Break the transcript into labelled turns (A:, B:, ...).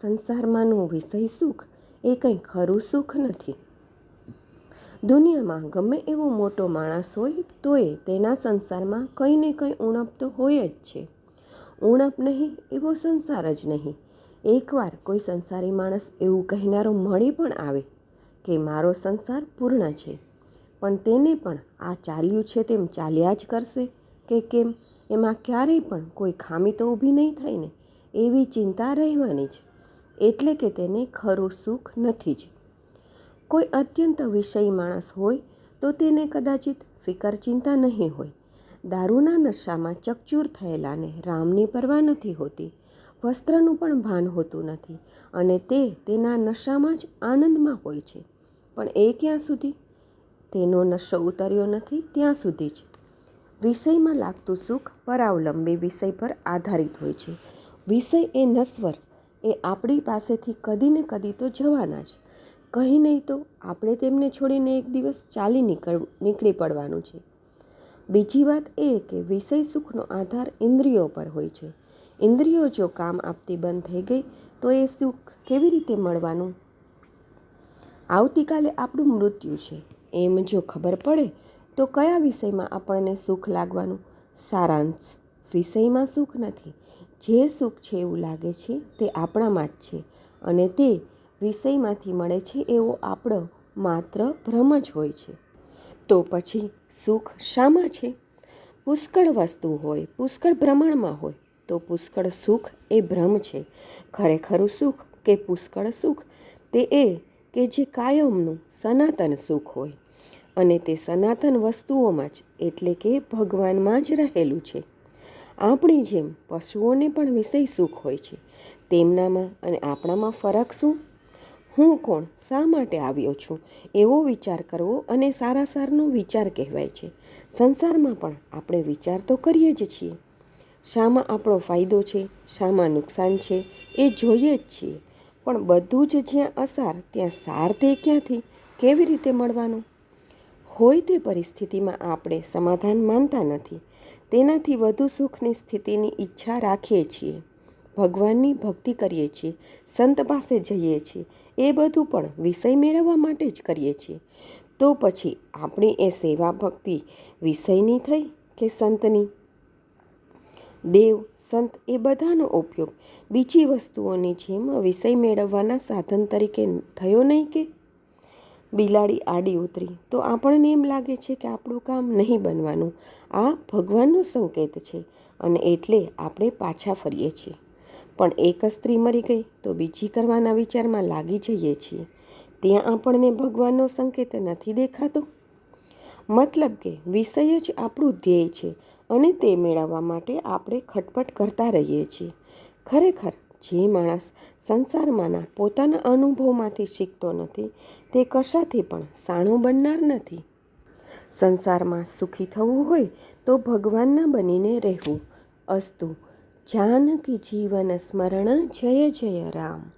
A: સંસારમાંનું વિષય સુખ એ કંઈ ખરું સુખ નથી. દુનિયામાં ગમે એવો મોટો માણસ હોય તોય તેના સંસારમાં કંઈ ને કંઈ ઉણપ તો હોય જ છે. ઉણપ નહીં, એવો સંસાર જ નહીં. એકવાર કોઈ સંસારી માણસ એવું કહેનારો મળી પણ આવે કે મારો સંસાર પૂર્ણ છે, પણ તેને પણ આ ચાલ્યું છે તેમ ચાલ્યા જ કરશે કે કેમ? એમાં ક્યારેય પણ કોઈ ખામી તો ઊભી નહીં થાય ને એવી ચિંતા રહેવાની જ. એટલે કે તેને ખરું સુખ નથી જ. કોઈ અત્યંત વિષયી માણસ હોય તો તેને કદાચિત ફિકર ચિંતા નહીં હોય. દારૂના નશામાં ચકચૂર થયેલાને રામની પરવા નથી હોતી, વસ્ત્રનું પણ ભાન હોતું નથી અને તે તેના નશામાં જ આનંદમાં હોય છે. પણ એ ક્યાં સુધી? તેનો નશો ઉતર્યો નથી ત્યાં સુધી જ. વિષયમાં લાગતું સુખ પરાવલંબી વિષય પર આધારિત હોય છે. વિષય એ નશ્વર એ આપણી પાસેથી કદી ને કદી તો જવાના જ. કહી નહીં તો આપણે તેમને છોડીને એક દિવસ ચાલી નીકળ નીકળી પડવાનું છે. બીજી વાત એ કે વિષય સુખનો આધાર ઇન્દ્રિયો પર હોય છે. ઇન્દ્રિયો જો કામ આપતી બંધ થઈ ગઈ, તો એ સુખ કેવી રીતે મળવાનું? આવતીકાલે આપણું મૃત્યુ છે. એમ જો ખબર પડે, તો કયા વિષયમાં આપણને સુખ લાગવાનું? સારાંશ. વિષયમાં સુખ નથી. જે સુખ છે એવું લાગે છે તે આપણામાં જ છે અને તે વિષયમાંથી મળે છે એવો આપણો માત્ર ભ્રમ જ હોય છે. તો પછી સુખ શામાં છે? પુષ્કળ વસ્તુ હોય, પુષ્કળ ભ્રમણમાં હોય, તો પુષ્કળ સુખ એ ભ્રમ છે. ખરેખરું સુખ કે પુષ્કળ સુખ તે એ કે જે કાયમનું સનાતન સુખ હોય. અને તે સનાતન વસ્તુઓમાં જ, એટલે કે ભગવાનમાં જ રહેલું છે. આપણી જેમ પશુઓને પણ વિષય સુખ હોય છે. તેમનામાં અને આપણામાં ફરક શું? હું કોણ? શા માટે આવ્યો છું? એવો વિચાર કરવો અને સારા સારનો વિચાર કહેવાય છે. સંસારમાં પણ આપણે વિચાર તો કરીએ જ છીએ. શામાં આપણો ફાયદો છે, શામાં નુકસાન છે, એ જોઈએ જ છીએ. પણ બધું જ જ્યાં અસાર, ત્યાં સાર તે ક્યાંથી? કેવી રીતે મળવાનું? હોય તે પરિસ્થિતિમાં આપણે સમાધાન માનતા નથી. તેનાથી વધુ સુખની સ્થિતિની ઈચ્છા રાખીએ છીએ. ભગવાનની ભક્તિ કરીએ છીએ. સંત પાસે જઈએ છીએ. એ બધું પણ વિષય મેળવવા માટે જ કરીએ છીએ. તો પછી આપણી એ સેવા ભક્તિ વિષયની થઈ કે સંતની? દેવ, સંત એ બધાનો ઉપયોગ બીજી વસ્તુઓની જેમ વિષય મેળવવાના સાધન તરીકે થયો નહીં કે બિલાડી આડી ઉતરી. તો આપણને એમ લાગે છે કે આપણું કામ નહીં બનવાનું. આ ભગવાનનો સંકેત છે અને એટલે આપણે પાછા ફરીએ છીએ. પણ એક સ્ત્રી મરી ગઈ તો બીજી કરવાના વિચારમાં લાગી જઈએ છીએ. ત્યાં આપણને ભગવાનનો સંકેત નથી દેખાતો. મતલબ કે વિષય જ આપણું ધ્યેય છે અને તે મેળવવા માટે આપણે ખટપટ કરતા રહીએ છીએ. ખરેખર જે માણસ સંસારમાંના પોતાના અનુભવમાંથી શીખતો નથી, તે કશાથી પણ સાણો બનનાર નથી. સંસારમાં સુખી થવું હોય તો ભગવાનના બનીને રહેવું. અસ્તુ, જાનકી જીવન સ્મરણ જય જય રામ.